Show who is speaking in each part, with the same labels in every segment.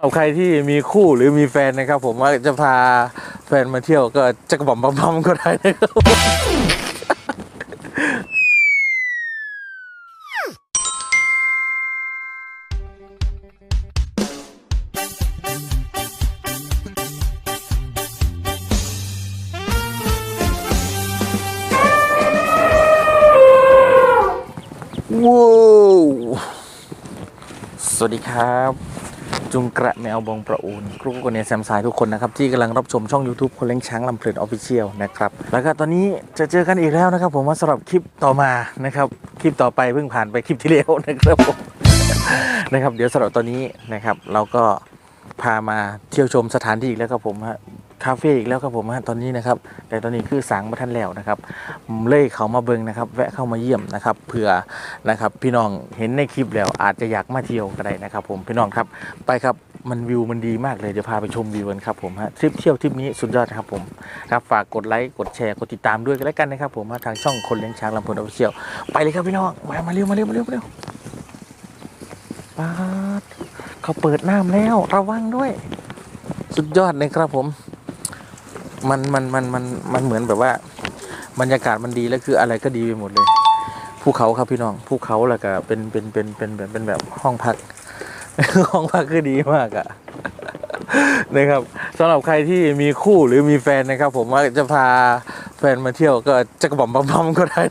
Speaker 1: เอาใครที่มีคู่หรือมีแฟนนะครับ ผมว่าจะพาแฟนมาเที่ยวก็จะกระบอมบัมๆก็ได้นะครับว้าวสวัสดีครับ จุงกระแมวบองประอูนครูคนเนียแซมสายทุกคนนะครับ ที่กำลังรับชมช่อง YouTube คนเลี้ยงช้างลำเพลินออฟฟิเชียลนะครับ แล้วก็ตอนนี้จะเจอกันอีกแล้วนะครับ ผมว่าสำหรับคลิปต่อมานะครับ คลิปต่อไปเพิ่งผ่านไปคลิปที่แล้วนะครับผมนะครับ เดี๋ยวสำหรับตอนนี้นะครับ เราก็พามาเที่ยวชมสถานที่อีกแล้วครับผมฮะ คาเฟ่อีกแล้วครับผมฮะตอนนี้นะครับ แต่ตอนนี้คือสางมาท่านแล้วนะครับเล่เขามาเบิงนะครับ แวะเข้ามาเยี่ยมนะครับเผื่อนะครับ พี่น้องเห็นในคลิปแล้วอาจจะอยากมาเที่ยวก็ได้นะครับ ผมพี่น้องครับไปครับมันวิวมันดีมากเลยเดี๋ยวพาไปชมวิวกันครับผมฮะทริปเที่ยวทริปนี้สุดยอดครับผมครับฝากกดไลค์กดแชร์กดติดตามด้วยกันแล้วกันนะครับผมทางช่องคนเลี้ยงช้างลำพูนออฟฟิเชียลไปเลยครับพี่น้องมามาเร็วมาเร็วมาเร็วมาเร็วปาดเขาเปิดน้ำแล้วระวังด้วย สุดยอดเลยครับผม มันมันมันมันมันเหมือนแบบว่า บรรยากาศมันดีแล้วคืออะไรก็ดีไปหมดเลยภูเขาครับพี่น้องภูเขาแหล้วก็เป็นเป็นเป็นเป็นแบบเป็นแบบห้องพัก ห้องพักคือดีมากอะนะครับสำหรับใครที่มีคู่หรือมีแฟนนะครับ ผมว่าจะพาแฟนมาเที่ยวก็จะกระบอมบัมก็ได้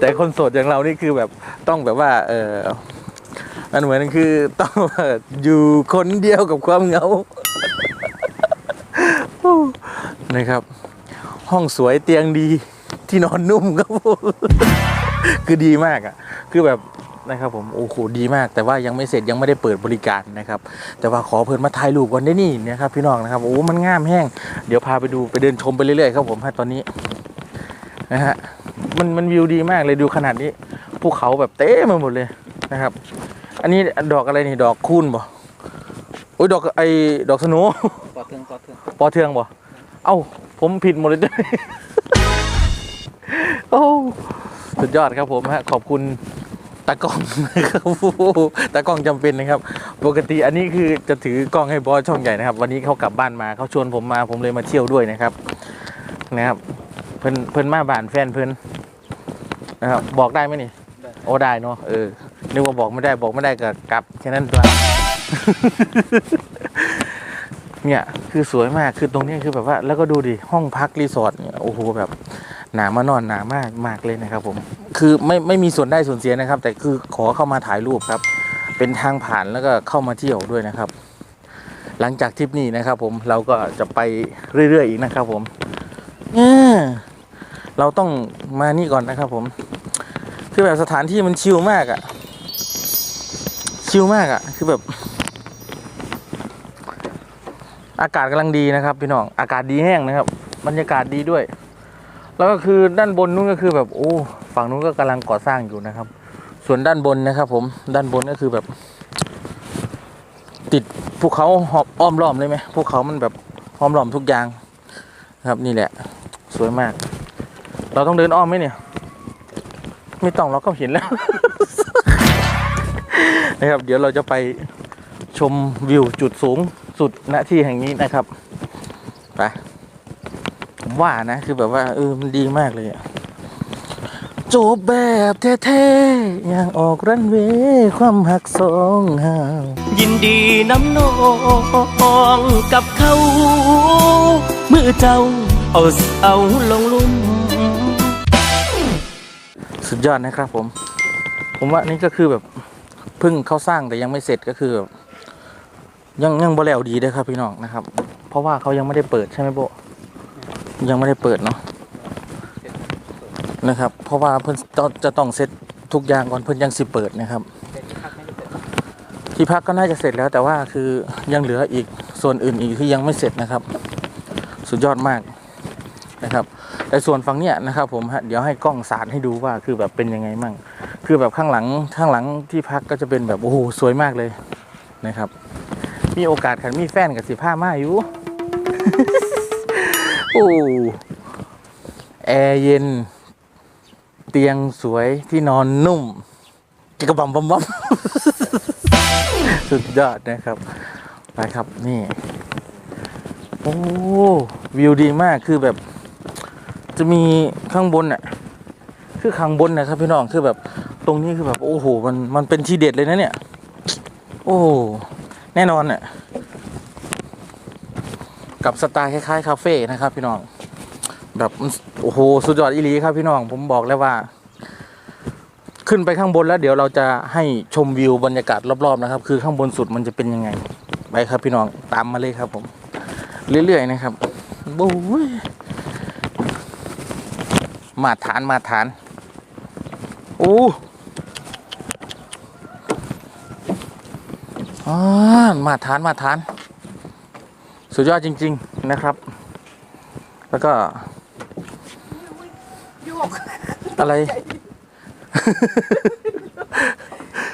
Speaker 1: แต่คนโสดอย่างเรานี่คือแบบต้องแบบว่า เออมันเหมือนคือต้องอยู่คนเดียวกับความเหงา นะครับ ห้องสวยเตียงดีที่นอนนุ่มครับผมคือดีมากอะ คือแบบนะครับผมโอ้โหดีมาก แต่ว่ายังไม่เสร็จยังไม่ได้เปิดบริการนะครับ แต่ว่าขอเพิ่นมาถ่ายรูปก่อนได้นี่นะครับ พี่น้องนะครับโอ้มันงามแห้ง เดี๋ยวพาไปดูไปเดินชมไปเรื่อยๆครับผมฮะตอนนี้นะฮะมันมันวิวดีมากเลยดูขนาดนี้ภูเขาแบบเต็มไปหมดเลยนะครับ อันนี้ดอกอะไรนี่ดอกคูณบ่โอ้ยดอกไอ้ดอกสโนุ
Speaker 2: ปอเทืองปอเทือง
Speaker 1: ปอเทืองบ่ เอ้า ผมผิดหมดเลยจ้ะโอ้สุดยอดครับผมฮะขอบคุณตากล้องนะครับตากล้องจำเป็นนะครับ ปกติอันนี้คือจะถือกล้องให้บอสช่องใหญ่นะครับ วันนี้เขากลับบ้านมาเขาชวนผมมาผมเลยมาเที่ยวด้วยนะครับ นะครับ เพิ่นเพิ่นมาบ้านแฟนเพิ่นนะครับ บอกได้ไหมนี่โอ้ได้เนาะเออนึกว่าบอกไม่ได้บอกไม่ได้ก็กลับแค่นั้นตัว เนี่ยคือสวยมากคือตรงนี้คือแบบว่า แล้วก็ดูดิห้องพักรีสอร์ทเนี่ยโอ้โหแบบหนามานอนหนามากมากเลยนะครับผมคือไม่ไม่มีส่วนได้ส่วนเสียนะครับ แต่คือขอเข้ามาถ่ายรูปครับ เป็นทางผ่านแล้วก็เข้ามาเที่ยวด้วยนะครับ หลังจากทริปนี้นะครับ ผมเราก็จะไปเรื่อยๆอีกนะครับ ผมเนี่ยเราต้องมานี่ก่อนนะครับ ผม คือแบบสถานที่มันชิลมากอะชิลมากอะคือแบบ อากาศกำลังดีนะครับพี่น้องอากาศดีแห้งนะครับ บรรยากาศดีด้วย แล้วก็คือด้านบนนู้นก็คือแบบโอ้ฝั่งนู้นก็กำลังก่อสร้างอยู่นะครับ ส่วนด้านบนนะครับ ผมด้านบนก็คือแบบ ติดภูเขาหอบอ้อมล้อมเลยไหมภูเขามันแบบอ้อมล้อมทุกอย่างครับนี่แหละ สวยมาก เราต้องเดินอ้อมไหมเนี่ย ไม่ต้องเราก็เห็นแล้วนะครับ เดี๋ยวเราจะไปชมวิวจุดสูง สุดณที่แห่งนี้นะครับไปผมว่านะคือแบบว่าเออมันดีมากเลยอะจบแบบเท่ๆอย่างออกรันเวย์ความหักสองห่าง
Speaker 3: ยินดีน้ำนองกับเขาเมื่อเจ้าเอาเอาลงลุ่ม
Speaker 1: สุดยอดนะครับผม ผมว่านี่ก็คือแบบเพิ่งเขาสร้างแต่ยังไม่เสร็จก็คือแบบ ยังยังบ่แล้วดีเลยครับพี่น้องนะครับ เพราะว่าเขายังไม่ได้เปิดใช่ไหมโบยังไม่ได้เปิดเนาะนะครับ เพราะว่าเพิ่นจะต้องเสร็จทุกอย่างก่อนเพิ่นยังสิเปิดนะครับ ที่พักก็น่าจะเสร็จแล้วแต่ว่าคือยังเหลืออีกส่วนอื่นอีกที่ยังไม่เสร็จนะครับ สุดยอดมากนะครับ แต่ส่วนฝั่งเนี้ยนะครับผมฮะเดี๋ยวให้กล้องสาดให้ดูว่าคือแบบเป็นยังไงมั่งคือแบบข้างหลังข้างหลังที่พักก็จะเป็นแบบโอ้โหสวยมากเลยนะครับ มีโอกาสขันมีแฟนกับสิผ้ามาอยู่ โอ้ แอร์เย็น เตียงสวยที่นอนนุ่มกระบอมบอมบอมสุดยอดนะครับ ไปครับนี่ โอ้ วิวดีมากคือแบบ จะมีข้างบนน่ะ คือข้างบนนะครับพี่น้องคือแบบตรงนี้คือแบบ โอ้โห มันมันเป็นทีเด็ดเลยนะเนี่ย โอ้ แน่นอนน่ะกับสไตล์คล้ายๆคาเฟ่นะครับ พี่น้องแบบโอ้โหสุดยอดอีลีครับพี่น้องผมบอกเลยว่า ขึ้นไปข้างบนแล้ว เดี๋ยวเราจะให้ชมวิวบรรยากาศรอบๆนะครับ คือข้างบนสุดมันจะเป็นยังไง ไปครับพี่น้องตามมาเลยครับผม เรื่อยๆนะครับโอ้ยมาฐานมาฐานโอ้ อามาฐานมาฐาน สุดยอดจริง ๆนะครับ แล้วก็
Speaker 2: โยก
Speaker 1: อะไร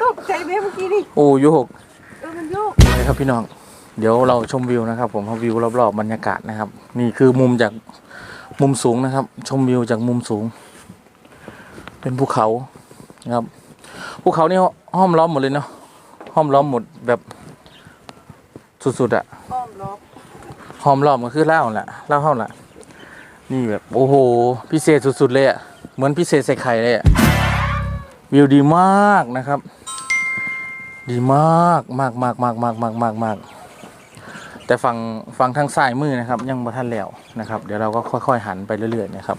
Speaker 2: ตกใจไหมเมื่อกี้นี่
Speaker 1: โอ้โยก
Speaker 2: เออมันโยก
Speaker 1: นะครับพี่น้อง เดี๋ยวเราชมวิวนะครับ ผมวิวรอบๆบรรยากาศนะครับ นี่คือมุมจากมุมสูงนะครับ ชมวิวจากมุมสูง เป็นภูเขานะครับภูเขานี่ห้อมล้อมหมดเลยเนาะห้ อมล้อมหมดแบบสุดๆอะ
Speaker 2: อ้อมล้อม
Speaker 1: ห้อมล้อมก็คือเล่าแหละเล่าเท่าแหละนี่แบบโอ้โห พิเศษสุดๆเลยอะเหมือนพิเศษใส่ไข่เลยอะวิวดีมากนะครับ ดีมากมากมากมากมากมากมากมากแต่ฝั่งฝั่งทางซ้ายมือนะครับ ยังบ่ทันแล้วนะครับ เดี๋ยวเราก็ค่อย ๆ หันไปเรื่อย ๆ นะครับ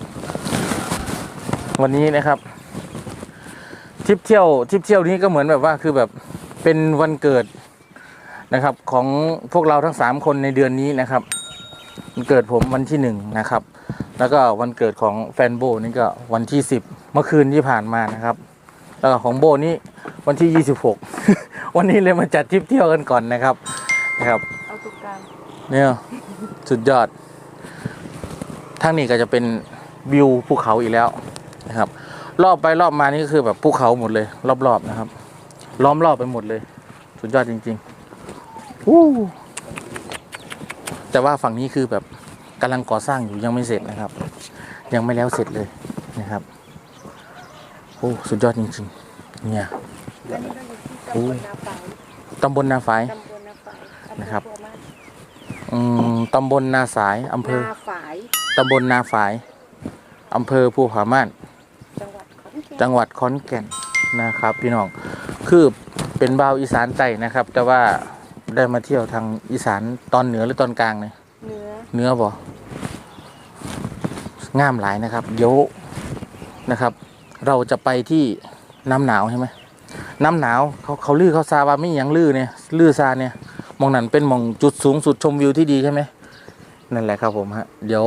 Speaker 1: วันนี้นะครับทริปเที่ยวทริปเที่ยวนี้ก็เหมือนแบบว่าคือแบบ เป็นวันเกิดนะครับของพวกเราทั้งสามคนในเดือนนี้นะครับวันเกิดผมวันที่หนึ่งนะครับ แล้วก็วันเกิดของแฟนโบนี่ก็วันที่สิบเมื่อคืนที่ผ่านมานะครับแล้วก็ของโบนี่วันที่ 26 วันนี้เลยมาจัดทริปเที่ยวกันก่อนนะครับนะครับ
Speaker 2: เอาตรงกาง
Speaker 1: เนี่ยสุดยอดทางนี้ก็จะเป็นวิวภูเขาอีกแล้วนะครับ รอบไปรอบมานี่ก็คือแบบภูเขาหมดเลย รอบๆนะครับ ล้อมรอบไปหมดเลย สุดยอดจริงๆวู้แต่ว่าฝั่งนี้คือแบบกำลังก่อสร้างอยู่ยังไม่เสร็จนะครับ ยังไม่แล้วเสร็จเลยนะครับโอ้สุดยอดจริงๆ เนี่ย
Speaker 2: อันนี้ก็อยู่ที่ตำบลนาฝาย
Speaker 1: ตำบลนาฝาย
Speaker 2: ตำบลนาฝายอำเภอ
Speaker 1: นะครับ
Speaker 2: บัวมาศ
Speaker 1: อืมตำบลนาสายอำเภอ
Speaker 2: นาฝาย
Speaker 1: ตำบลนาฝายอำเภอภูผาม่าน
Speaker 2: จังหวัดขอนแก่น
Speaker 1: จังหวัดขอนแก่นนะครับ พี่น้อง คือเป็นบ่าวอีสานใต้นะครับ แต่ว่าได้มาเที่ยวทางอีสานตอนเหนือหรือตอนกลางเนี่ย
Speaker 2: เนื้อ
Speaker 1: เหนือบ่งามหลายนะครับ เดี๋ยวนะครับ เราจะไปที่น้ำหนาวใช่ไหมน้ำหนาวเขาเขาลือเขาซาว่าไม่ยังลือเนี่ยลือซาเนี่ยมองนั้นเป็นมองจุดสูงสุดชมวิวที่ดีใช่ไหมนั่นแหละครับผมฮะเดี๋ยว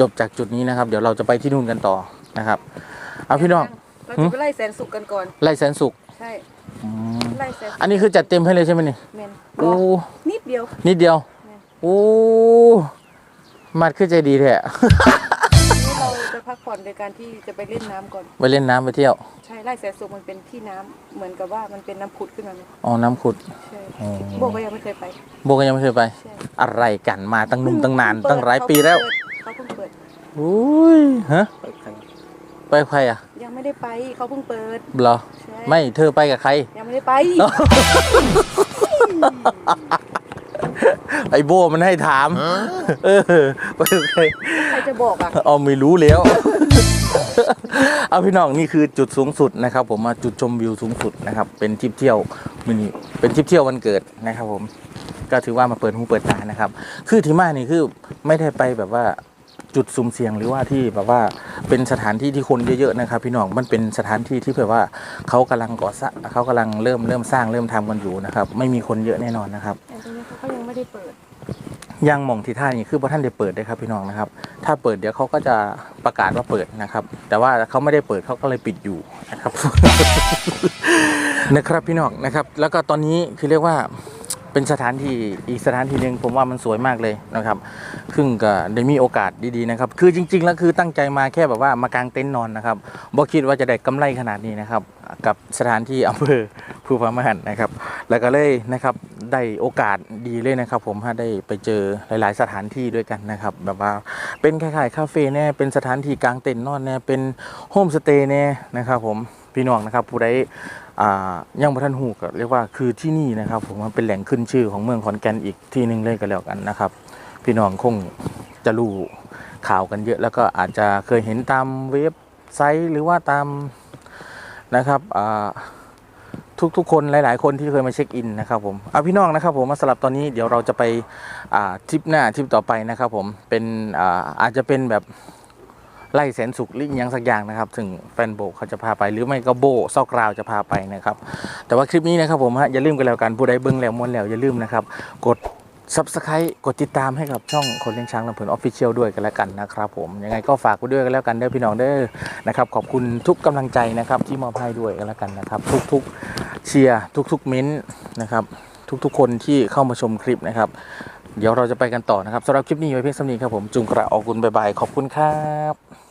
Speaker 1: จบจากจุดนี้นะครับ เดี๋ยวเราจะไปที่นู่นกันต่อนะครับ เอาพี่น้อง
Speaker 2: เราจะไปไล่แสนสุกกันก่อน
Speaker 1: ไล่แสนสุข
Speaker 2: ใช่
Speaker 1: อืม
Speaker 2: ไล่แสนสุก
Speaker 1: อันนี้คือจัดเต็มให้เลยใช่ไหมนี่
Speaker 2: แมน
Speaker 1: โอ้
Speaker 2: นิดเดียว
Speaker 1: นิดเดียว
Speaker 2: แม่น
Speaker 1: โอ้มัดขึ้นใจดีแท้
Speaker 2: นี่เราจะพักผ่อนโดยการที่จะไปเล่นน้ำก่อน
Speaker 1: ไปเล่นน้ำไปเที่ยว
Speaker 2: ใช่ไล่แสนสุกมันเป็นที่น้ำเหมือนกับว่ามันเป็นน้ำผุดขึ้นมาเลย
Speaker 1: อ๋อน้ำขุด
Speaker 2: ใช่
Speaker 1: อ๋อ
Speaker 2: โบก็ยังไม่เคยไป
Speaker 1: โบก็ยังไม่เคยไป
Speaker 2: ใช่
Speaker 1: อะไรกันมาตั้งนุ่มตั้งนาน ตั้งหลายปีแล้ว
Speaker 2: เขาเพิ่งเปิด
Speaker 1: อุ้ยฮะ ไปกับใครอะ
Speaker 2: ยังไม่ได้ไปเขาเพิ่งเปิด
Speaker 1: เหรอ
Speaker 2: ใช่
Speaker 1: ไม่เธอไปกับใคร
Speaker 2: ยังไม่ได้ไป
Speaker 1: ไอโบมันให้ถาม เออไปกับใคร
Speaker 2: ใครจะบอกอะ
Speaker 1: เอาไม่รู้แล้ว เอาพี่น้องนี่คือจุดสูงสุดนะครับ ผมมาจุดชมวิวสูงสุดนะครับ เป็นทริปเที่ยวมินิเป็นทริปเที่ยววันเกิดนะครับ ผม ก็ถือว่ามาเปิดหูเปิดตานะครับ คือที่มานี่คือไม่ได้ไปแบบว่า จุดสุ่มเสี่ยงหรือว่าที่แบบว่าเป็นสถานที่ที่คนเยอะๆนะครับ พี่น้องมันเป็นสถานที่ที่แบบว่าเขากำลังก่อสร้างเขากำลังเริ่มเริ่มสร้างเริ่มทำกันอยู่นะครับ ไม่มีคนเยอะแน่นอนนะครับ
Speaker 2: แต่ตรงนี้เขาก็ยังไม่ได้เปิด
Speaker 1: ยังหมองที่ท่านี่คือพระท่านได้เปิดได้ครับพี่น้องนะครับ ถ้าเปิดเดี๋ยวเขาก็จะประกาศว่าเปิดนะครับ แต่ว่าเขาไม่ได้เปิดเขาก็เลยปิดอยู่นะครับนะครับพี่น้องนะครับ แล้วก็ตอนนี้คือเรียกว่า เป็นสถานที่อีกสถานที่หนึ่งผมว่ามันสวยมากเลยนะครับซึ่งก็ได้มีโอกาสดีๆนะครับ คือจริง ๆ แล้วคือตั้งใจมาแค่แบบว่ามากางเต็นท์นอนนะครับบ่คิดว่าจะได้กำไรขนาดนี้นะครับ กับสถานที่อำเภอภูพามหันนะครับ แล้วก็เลยนะครับได้โอกาสดีเลยนะครับ ผมได้ไปเจอหลาย ๆ สถานที่ด้วยกันนะครับ แบบว่าเป็นคล้ายๆคาเฟ่แน่เป็นสถานที่กางเต็นท์นอนแน่เป็นโฮมสเตย์แน่นะครับ ผมพี่น้องนะครับผู้ใด อ่ายังบ่ทันหูก็เรียกว่าคือที่นี่นะครับ ผมมันเป็นแหล่งขึ้นชื่อของเมืองขอนแก่นอีกที่หนึ่งเลยก็แล้วกันนะครับ พี่น้องคงจะรู้ข่าวกันเยอะ แล้วก็อาจจะเคยเห็นตามเว็บไซต์หรือว่าตามนะครับทุกๆคนหลาย ๆ คนที่เคยมาเช็คอินนะครับผมเอาพี่น้องนะครับผมมาสลับตอนนี้เดี๋ยวเราจะไปทริปหน้าทริปต่อไปนะครับผมเป็นอาอาจจะเป็นแบบ ไล่แสนสุขหรือยังสักอย่างนะครับถึงแฟนโบกเขาจะพาไปหรือไม่ก็โบซอกราวจะพาไปนะครับ แต่ว่าคลิปนี้นะครับผมฮะอย่าลืมกันแล้วกันผู้ใดเบิ้งแล้วมวนแล้วอย่าลืมนะครับกด subscribe กดติดตามให้กับช่องคนเลี้ยงช้างลำเพลินออฟฟิเชียลด้วยกันแล้วกันนะครับผมยังไงก็ฝากไว้ด้วยกันแล้วกันเด้อพี่น้องเด้อนะครับขอบคุณทุกกำลังใจนะครับที่มอบให้ด้วยกันแล้วกันนะครับ ทุกๆเชียร์ทุกๆเม้นต์นะครับทุกๆ คนที่เข้ามาชมคลิปนะครับ เดี๋ยวเราจะไปกันต่อนะครับสำหรับคลิปนี้ไว้เพียงสำนีครับผมจุงกระออกกุลบายบายขอบคุณครับ